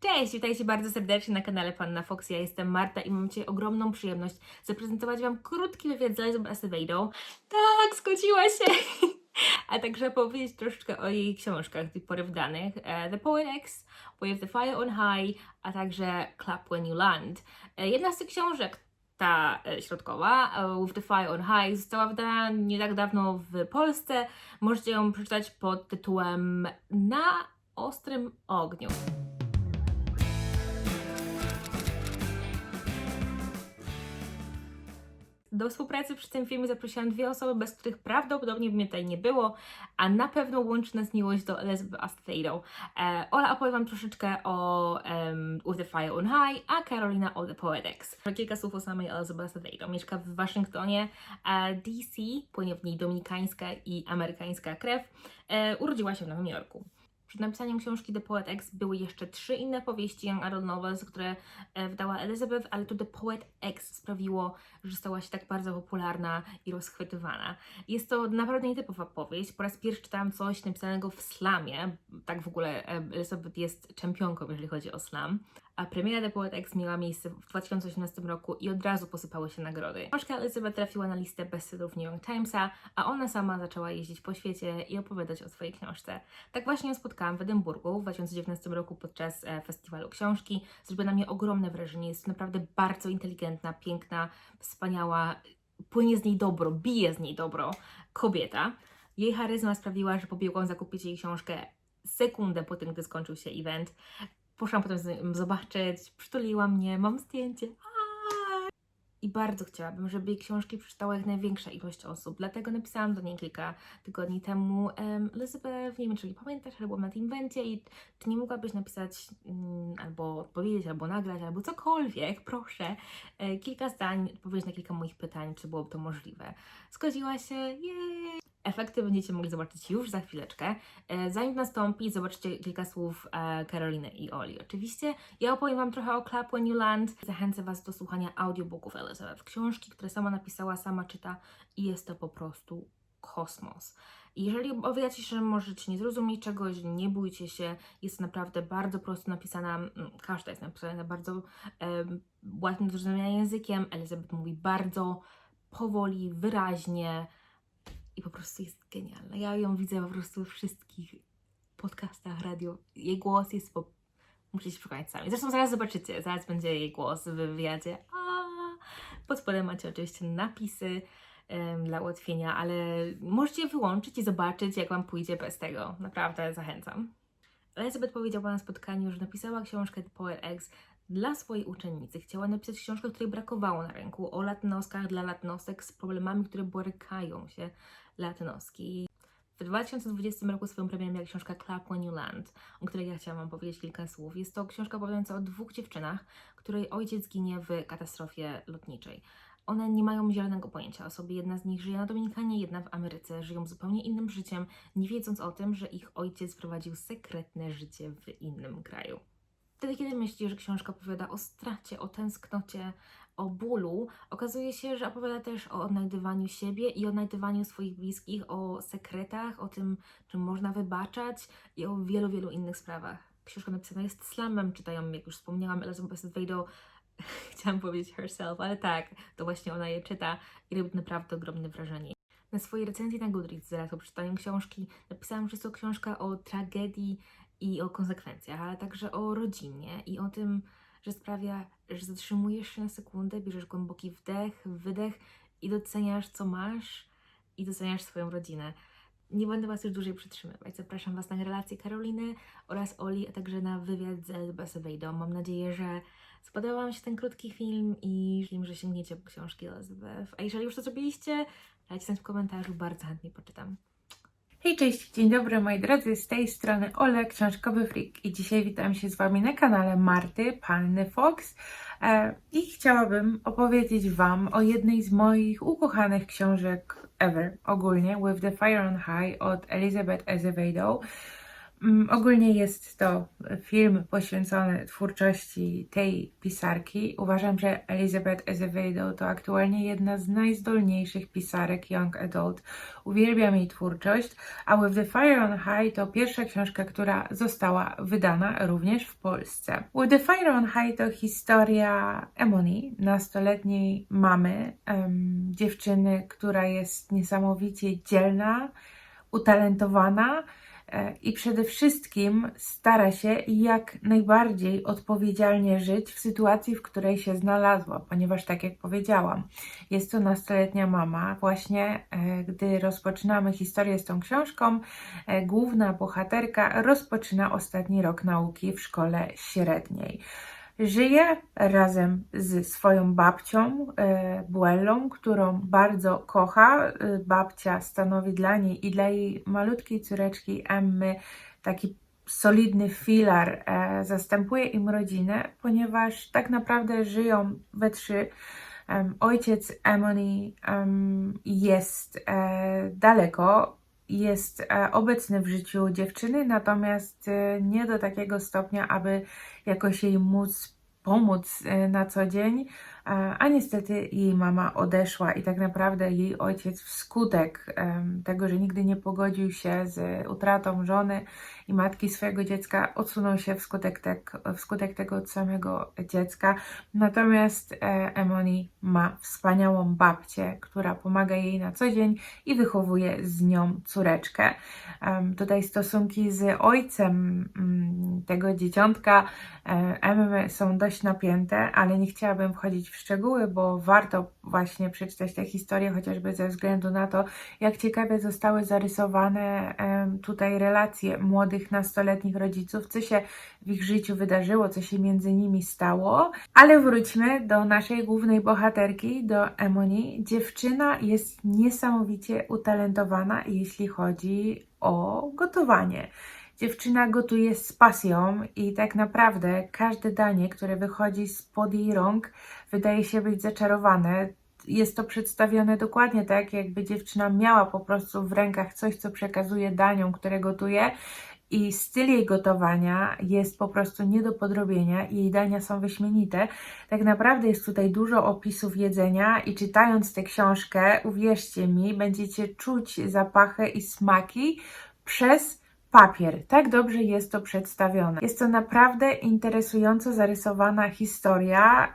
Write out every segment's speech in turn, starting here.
Cześć, witajcie bardzo serdecznie na kanale Panna Fox. Ja jestem Marta i mam dzisiaj ogromną przyjemność zaprezentować Wam krótki wywiad z Elizabeth Acevedo. Tak, zgodziła się! A także powiedzieć troszeczkę o jej książkach tych porów danych. E, The Poet X, Wave the Fire on High, a także Clap When You Land. E, Jedna z tych książek, ta e, środkowa, With the Fire on High, została wydana nie tak dawno w Polsce. Możecie ją przeczytać pod tytułem Na ostrym ogniu. Do współpracy przy tym filmie zaprosiłam dwie osoby, bez których prawdopodobnie by mnie tutaj nie było, a na pewno łączy nas miłość do Elizabeth Acevedo. E, Ola opowie Wam troszeczkę o um, With the Fire on High, a Carolina o The Poet X. Kilka słów o samej Elizabeth Acevedo. Mieszka w Waszyngtonie, e, DC, płynie w niej dominikańska i amerykańska krew. E, urodziła się w Nowym Jorku. Przed napisaniem książki The Poet X były jeszcze trzy inne powieści Young Adult Novels, które e, wydała Elizabeth, ale to The Poet X sprawiło, że stała się tak bardzo popularna i rozchwytywana. Jest to naprawdę nietypowa powieść. Po raz pierwszy czytałam coś napisanego w slamie. Tak w ogóle e, Elizabeth jest czempionką, jeżeli chodzi o slam. A premiera The Poet X miała miejsce w 2018 roku i od razu posypały się nagrody. Książka Elizabeth trafiła na listę bestsellerów New York Timesa, a ona sama zaczęła jeździć po świecie i opowiadać o swojej książce. Tak właśnie ją spotkałam w Edynburgu w 2019 roku podczas e, festiwalu książki. Zrobiła na mnie ogromne wrażenie. Jest naprawdę bardzo inteligentna, piękna, wspaniała, płynie z niej dobro, bije z niej dobro kobieta. Jej charyzma sprawiła, że pobiegłam zakupić jej książkę sekundę po tym, gdy skończył się event. Poszłam potem z nią zobaczyć, przytuliła mnie, mam zdjęcie. I bardzo chciałabym, żeby jej książki przeczytała jak największa ilość osób. Dlatego napisałam do niej kilka tygodni temu. Um, Elizabeth, nie wiem, czy pamiętasz, ale byłam na tym evencie i czy nie mogłabyś napisać mm, albo odpowiedzieć, albo nagrać, albo cokolwiek, proszę, e, kilka zdań, odpowiedzieć na kilka moich pytań, czy byłoby to możliwe. Zgodziła się, jej! Efekty będziecie mogli zobaczyć już za chwileczkę. E, Zanim nastąpi, zobaczcie kilka słów e, Karoliny i Oli. Oczywiście ja opowiem Wam trochę o Clap When You Land. Zachęcę Was do słuchania audiobooków Elizabeth. Książki, które sama napisała, sama czyta i jest to po prostu kosmos. Jeżeli obawiacie się, że możecie nie zrozumieć czegoś, nie bójcie się. Jest naprawdę bardzo prosto napisana. mm, Każda jest napisana bardzo łatwym do zrozumienia językiem. Elizabeth mówi bardzo powoli, wyraźnie i po prostu jest genialna. Ja ją widzę po prostu we wszystkich podcastach, radio. Jej głos jest po... Musicie przekonać sami. Zresztą zaraz zobaczycie, zaraz będzie jej głos w wywiadzie. A pod spodem macie oczywiście napisy em, dla ułatwienia, ale możecie wyłączyć i zobaczyć, jak Wam pójdzie bez tego. Naprawdę zachęcam. Elizabeth powiedziała na spotkaniu, że napisała książkę Poet X dla swojej uczennicy. Chciała napisać książkę, której brakowało na rynku, o latynoskach dla latynosek z problemami, które borykają się latynoski. W 2020 roku swoją premierę miała książka Clap When You Land, o której ja chciałam Wam powiedzieć kilka słów. Jest to książka opowiadająca o dwóch dziewczynach, której ojciec ginie w katastrofie lotniczej. One nie mają zielonego pojęcia o sobie. Jedna z nich żyje na Dominikanie, jedna w Ameryce. Żyją zupełnie innym życiem, nie wiedząc o tym, że ich ojciec prowadził sekretne życie w innym kraju. Wtedy, kiedy myślisz, że książka opowiada o stracie, o tęsknocie, o bólu, okazuje się, że opowiada też o odnajdywaniu siebie i odnajdywaniu swoich bliskich, o sekretach, o tym, czym można wybaczać i o wielu, wielu innych sprawach. Książka napisana jest slamem, czytają, jak już wspomniałam, Elizabeth Acevedo, chciałam powiedzieć herself, ale tak, to właśnie ona je czyta i robi naprawdę ogromne wrażenie. Na swojej recenzji na Goodreads zaraz po przeczytaniu książki napisałam, że jest to książka o tragedii i o konsekwencjach, ale także o rodzinie i o tym, że sprawia, że zatrzymujesz się na sekundę, bierzesz głęboki wdech, wydech i doceniasz, co masz i doceniasz swoją rodzinę. Nie będę Was już dłużej przytrzymywać. Zapraszam Was na relację Karoliny oraz Oli, a także na wywiad z Elizabeth Acevedo. Mam nadzieję, że spodobał Wam się ten krótki film i wiem, że sięgniecie po książki Elizabeth. A jeżeli już to zrobiliście, dajcie znać w komentarzu, bardzo chętnie poczytam. Hej, cześć, dzień dobry moi drodzy, z tej strony Ole, książkowy freak i dzisiaj witam się z Wami na kanale Marty, Panny Fox e, i chciałabym opowiedzieć Wam o jednej z moich ukochanych książek ever, ogólnie, With the Fire on High od Elizabeth Acevedo. Mm, Ogólnie jest to film poświęcony twórczości tej pisarki. Uważam, że Elizabeth Azevedo to aktualnie jedna z najzdolniejszych pisarek young adult. Uwielbiam jej twórczość, a With the Fire on High to pierwsza książka, która została wydana również w Polsce. With the Fire on High to historia Emony, nastoletniej mamy, em, dziewczyny, która jest niesamowicie dzielna, utalentowana i przede wszystkim stara się jak najbardziej odpowiedzialnie żyć w sytuacji, w której się znalazła, ponieważ tak jak powiedziałam, jest to nastoletnia mama. Właśnie e, gdy rozpoczynamy historię z tą książką, e, główna bohaterka rozpoczyna ostatni rok nauki w szkole średniej. Żyje razem z swoją babcią, e, Buellą, którą bardzo kocha. E, Babcia stanowi dla niej i dla jej malutkiej córeczki Emmy taki solidny filar, e, zastępuje im rodzinę, ponieważ tak naprawdę żyją we trzy. Ojciec Emily em, jest daleko, jest e, obecny w życiu dziewczyny, natomiast e, nie do takiego stopnia, aby jakoś jej móc pomóc e, na co dzień, a niestety jej mama odeszła i tak naprawdę jej ojciec wskutek tego, że nigdy nie pogodził się z utratą żony i matki swojego dziecka, odsunął się wskutek, tek, wskutek tego samego dziecka. Natomiast e, Emily ma wspaniałą babcię, która pomaga jej na co dzień i wychowuje z nią córeczkę. Tutaj stosunki z ojcem mm, tego dzieciątka Emmy są dość napięte, ale nie chciałabym wchodzić w szczegóły, bo warto właśnie przeczytać tę historię, chociażby ze względu na to, jak ciekawie zostały zarysowane tutaj relacje młodych, nastoletnich rodziców, co się w ich życiu wydarzyło, co się między nimi stało. Ale wróćmy do naszej głównej bohaterki, do Emony. Dziewczyna jest niesamowicie utalentowana, jeśli chodzi o gotowanie. Dziewczyna gotuje z pasją i tak naprawdę każde danie, które wychodzi spod jej rąk, wydaje się być zaczarowane. Jest to przedstawione dokładnie tak, jakby dziewczyna miała po prostu w rękach coś, co przekazuje daniom, które gotuje. I styl jej gotowania jest po prostu nie do podrobienia. Jej dania są wyśmienite. Tak naprawdę jest tutaj dużo opisów jedzenia i czytając tę książkę, uwierzcie mi, będziecie czuć zapachy i smaki przez papier. Tak dobrze jest to przedstawione. Jest to naprawdę interesująco zarysowana historia.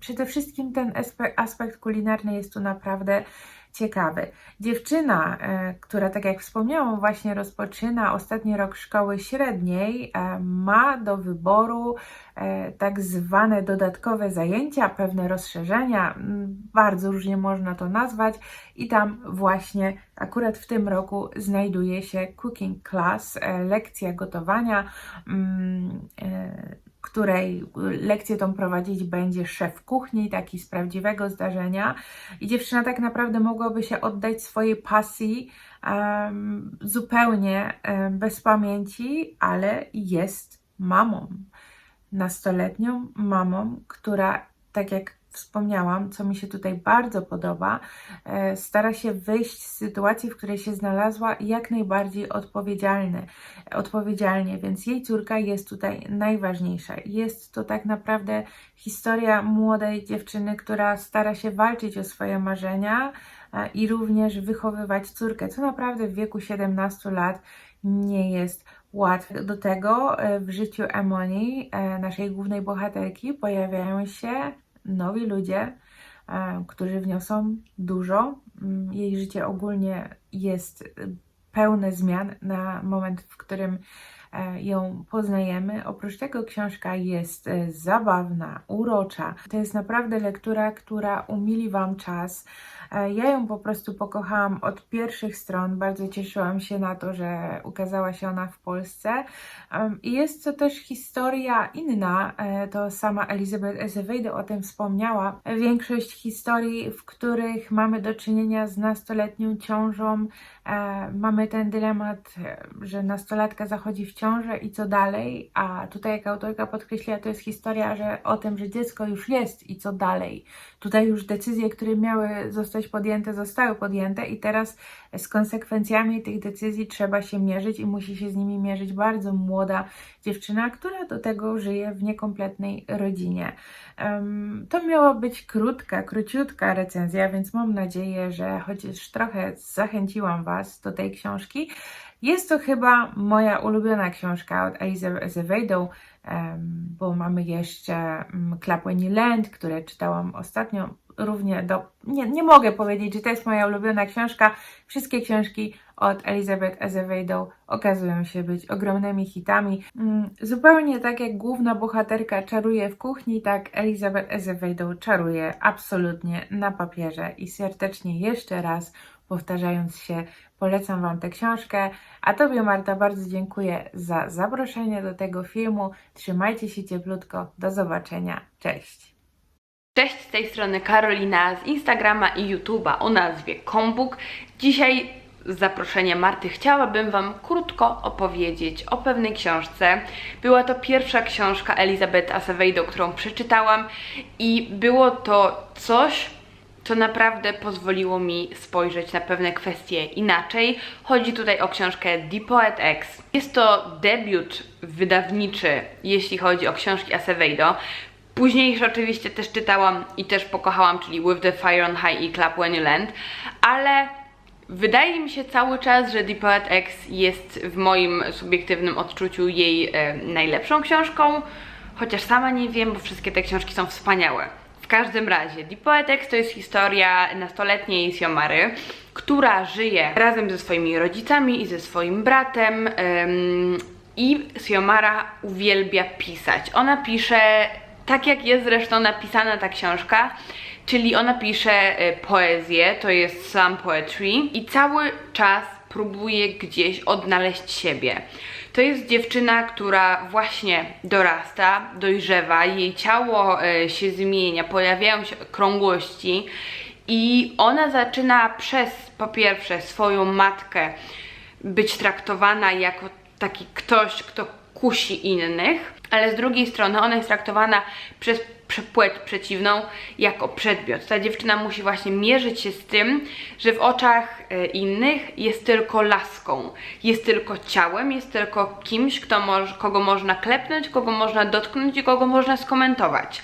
Przede wszystkim ten aspe- aspekt kulinarny jest tu naprawdę ciekawy. Dziewczyna, e, która, tak jak wspomniałam, właśnie rozpoczyna ostatni rok szkoły średniej, e, ma do wyboru e, tak zwane dodatkowe zajęcia, pewne rozszerzenia, m, bardzo różnie można to nazwać, i tam właśnie akurat w tym roku znajduje się cooking class, lekcja gotowania. Której lekcję tą prowadzić będzie szef kuchni, taki z prawdziwego zdarzenia. I dziewczyna tak naprawdę mogłaby się oddać swojej pasji em, zupełnie em, bez pamięci, ale jest mamą. Nastoletnią mamą, która, tak jak wspomniałam, co mi się tutaj bardzo podoba, e, stara się wyjść z sytuacji, w której się znalazła, jak najbardziej odpowiedzialny, odpowiedzialnie, więc jej córka jest tutaj najważniejsza. Jest to tak naprawdę historia młodej dziewczyny, która stara się walczyć o swoje marzenia e, i również wychowywać córkę, co naprawdę w wieku 17 lat nie jest łatwe. Do tego e, w życiu Emoni, naszej głównej bohaterki, pojawiają się nowi ludzie, e, którzy wniosą dużo. Mm, Jej życie ogólnie jest pełne zmian na moment, w którym e, ją poznajemy. Oprócz tego książka jest e, zabawna, urocza. To jest naprawdę lektura, która umili Wam czas. E, Ja ją po prostu pokochałam od pierwszych stron. Bardzo cieszyłam się na to, że ukazała się ona w Polsce. I jest to też historia inna. E, To sama Elizabeth Azevedo o tym wspomniała. Większość historii, w których mamy do czynienia z nastoletnią ciążą, E, mamy ten dylemat, że nastolatka zachodzi w ciążę i co dalej, a tutaj jak autorka podkreśliła, to jest historia że o tym, że dziecko już jest i co dalej. Tutaj już decyzje, które miały zostać podjęte, zostały podjęte i teraz z konsekwencjami tych decyzji trzeba się mierzyć i musi się z nimi mierzyć bardzo młoda dziewczyna, która do tego żyje w niekompletnej rodzinie. To miała być krótka, króciutka recenzja, więc mam nadzieję, że chociaż trochę zachęciłam Was do tej książki. Jest to chyba moja ulubiona książka od Azevedo, um, bo mamy jeszcze um, Clapweny Land, które czytałam ostatnio równie do... Nie, nie mogę powiedzieć, że to jest moja ulubiona książka. Wszystkie książki od Elizabeth Azevedo okazują się być ogromnymi hitami. Mm, Zupełnie tak jak główna bohaterka czaruje w kuchni, tak Elizabeth Azevedo czaruje absolutnie na papierze i serdecznie jeszcze raz powtarzając się, polecam Wam tę książkę. A Tobie, Marta, bardzo dziękuję za zaproszenie do tego filmu. Trzymajcie się cieplutko. Do zobaczenia. Cześć. Cześć, z tej strony Karolina z Instagrama i YouTube'a o nazwie Kombuk. Dzisiaj z zaproszenia Marty chciałabym Wam krótko opowiedzieć o pewnej książce. Była to pierwsza książka Elizabeth Acevedo, którą przeczytałam i było to coś, co naprawdę pozwoliło mi spojrzeć na pewne kwestie inaczej. Chodzi tutaj o książkę The Poet X. Jest to debiut wydawniczy, jeśli chodzi o książki Acevedo. Późniejsze oczywiście też czytałam i też pokochałam, czyli With the Fire on High i Clap When You Land, ale wydaje mi się cały czas, że The Poet X jest w moim subiektywnym odczuciu jej e, najlepszą książką, chociaż sama nie wiem, bo wszystkie te książki są wspaniałe. Każdym razie, The Poet X to jest historia nastoletniej Siomary, która żyje razem ze swoimi rodzicami i ze swoim bratem. em, I Siomara uwielbia pisać. Ona pisze tak jak jest zresztą napisana ta książka, czyli ona pisze y, poezję, to jest slam poetry i cały czas próbuje gdzieś odnaleźć siebie. To jest dziewczyna, która właśnie dorasta, dojrzewa, jej ciało y, się zmienia, pojawiają się krągłości i ona zaczyna przez po pierwsze swoją matkę być traktowana jako taki ktoś, kto kusi innych, ale z drugiej strony ona jest traktowana przez prze- płeć przeciwną jako przedmiot. Ta dziewczyna musi właśnie mierzyć się z tym, że w oczach e, innych jest tylko laską, jest tylko ciałem, jest tylko kimś, kto kogo można klepnąć, kogo można dotknąć i kogo można skomentować.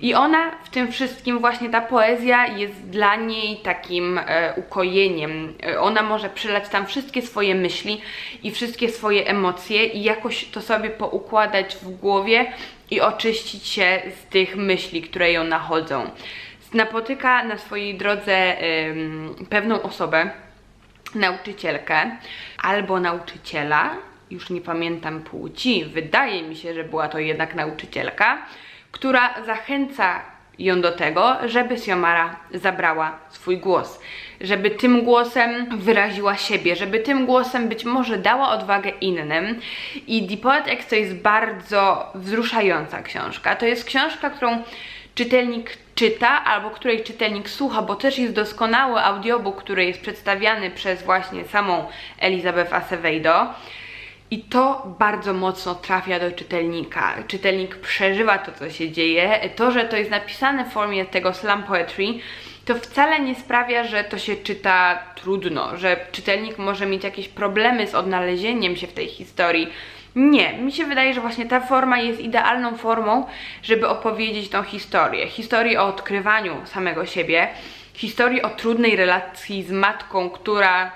I ona w tym wszystkim, właśnie ta poezja jest dla niej takim e, ukojeniem. E, ona może przelać tam wszystkie swoje myśli i wszystkie swoje emocje i jakoś to sobie poukładać w głowie i oczyścić się z tych myśli, które ją nachodzą. Napotyka na swojej drodze em, pewną osobę, nauczycielkę albo nauczyciela, już nie pamiętam płci, wydaje mi się, że była to jednak nauczycielka, która zachęca ją do tego, żeby Siomara zabrała swój głos, żeby tym głosem wyraziła siebie, żeby tym głosem być może dała odwagę innym. I The Poet X to jest bardzo wzruszająca książka. To jest książka, którą czytelnik czyta albo której czytelnik słucha, bo też jest doskonały audiobook, który jest przedstawiany przez właśnie samą Elizabeth Acevedo. I to bardzo mocno trafia do czytelnika. Czytelnik przeżywa to, co się dzieje. To, że to jest napisane w formie tego slam poetry, to wcale nie sprawia, że to się czyta trudno, że czytelnik może mieć jakieś problemy z odnalezieniem się w tej historii. Nie, mi się wydaje, że właśnie ta forma jest idealną formą, żeby opowiedzieć tą historię. Historię o odkrywaniu samego siebie, historię o trudnej relacji z matką, która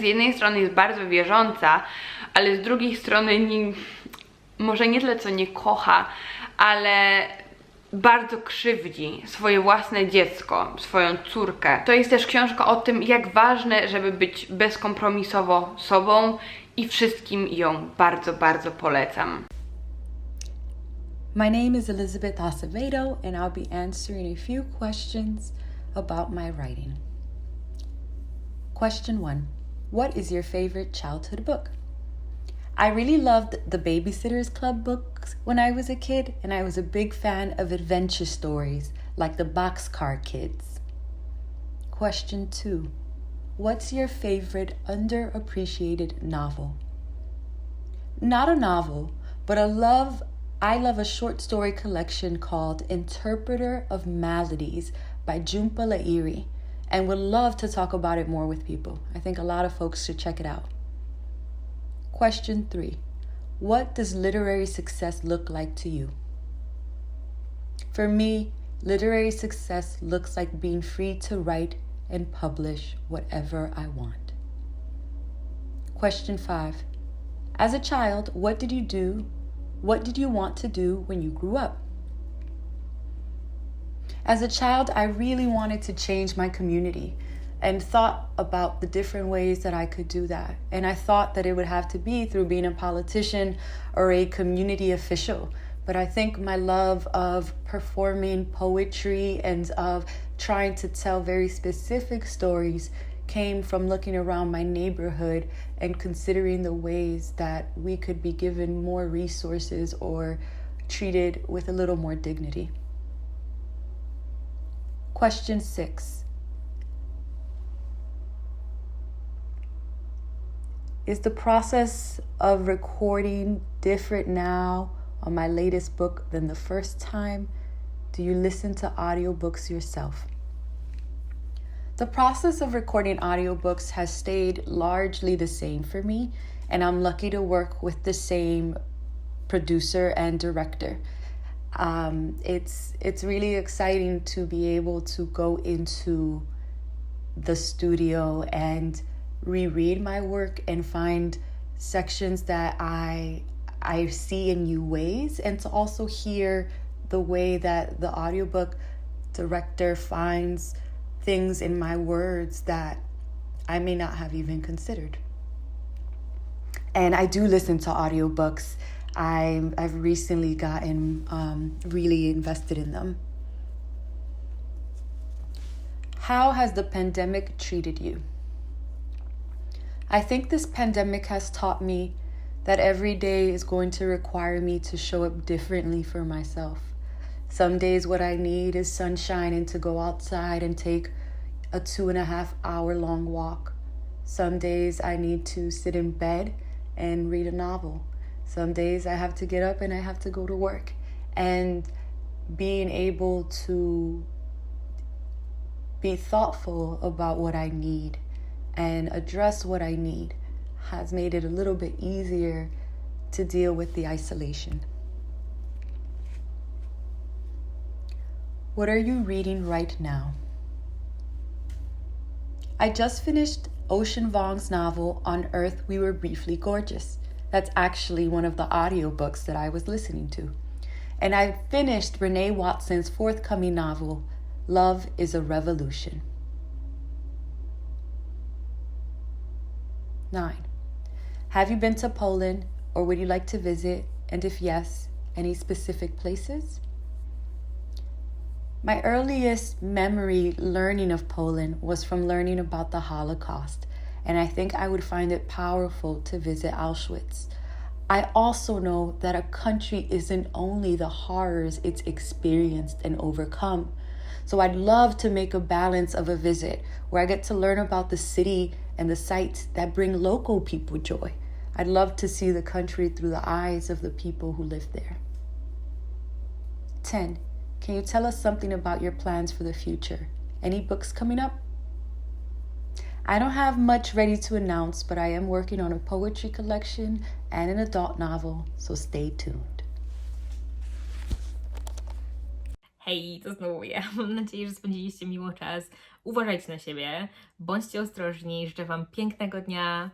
z jednej strony jest bardzo wierząca, ale z drugiej strony nie, może nie tyle co nie kocha, ale bardzo krzywdzi swoje własne dziecko, swoją córkę. To jest też książka o tym, jak ważne, żeby być bezkompromisowo sobą i wszystkim ją bardzo, bardzo polecam. My name is Elizabeth Acevedo, and I'll be answering a few questions about my writing. Question one What is your favorite childhood book? I really loved the Babysitter's Club books when I was a kid, and I was a big fan of adventure stories like the Boxcar Kids. Question two What's your favorite underappreciated novel? Not a novel, but a love I love a short story collection called Interpreter of Maladies by Jhumpa Lahiri and would love to talk about it more with people. I think a lot of folks should check it out. Question 3. What does literary success look like to you? For me, literary success looks like being free to write and publish whatever I want. Question 5. As a child, what did you do? What did you want to do when you grew up? As a child, I really wanted to change my community and thought about the different ways that I could do that. And I thought that it would have to be through being a politician or a community official. But I think my love of performing poetry and of trying to tell very specific stories came from looking around my neighborhood and considering the ways that we could be given more resources or treated with a little more dignity. Question six Is the process of recording different now on my latest book than the first time? Do you listen to audiobooks yourself? The process of recording audiobooks has stayed largely the same for me, and I'm lucky to work with the same producer and director. Um, it's it's really exciting to be able to go into the studio and reread my work and find sections that I I see in new ways and to also hear the way that the audiobook director finds things in my words that I may not have even considered. And I do listen to audiobooks. I, I've recently gotten um, really invested in them. How has the pandemic treated you? I think this pandemic has taught me that every day is going to require me to show up differently for myself. Some days, what I need is sunshine and to go outside and take a two and a half hour long walk. Some days, I need to sit in bed and read a novel. Some days, I have to get up and I have to go to work. And being able to be thoughtful about what I need and address what I need has made it a little bit easier to deal with the isolation. What are you reading right now? I just finished Ocean Vuong's novel On Earth We Were Briefly Gorgeous. That's actually one of the audiobooks that I was listening to. And I finished Renee Watson's forthcoming novel, Love is a Revolution. 9. Have you been to Poland or would you like to visit? And if yes, any specific places? My earliest memory learning of Poland was from learning about the Holocaust, and I think I would find it powerful to visit Auschwitz. I also know that a country isn't only the horrors it's experienced and overcome. So I'd love to make a balance of a visit where I get to learn about the city and the sights that bring local people joy. I'd love to see the country through the eyes of the people who live there. 10. Can you tell us something about your plans for the future? Any books coming up? I don't have much ready to announce, but I am working on a poetry collection and an adult novel, so stay tuned. Hej, to znowu ja. Mam nadzieję, że spędziliście miło czas. Uważajcie na siebie, bądźcie ostrożni. Życzę Wam pięknego dnia,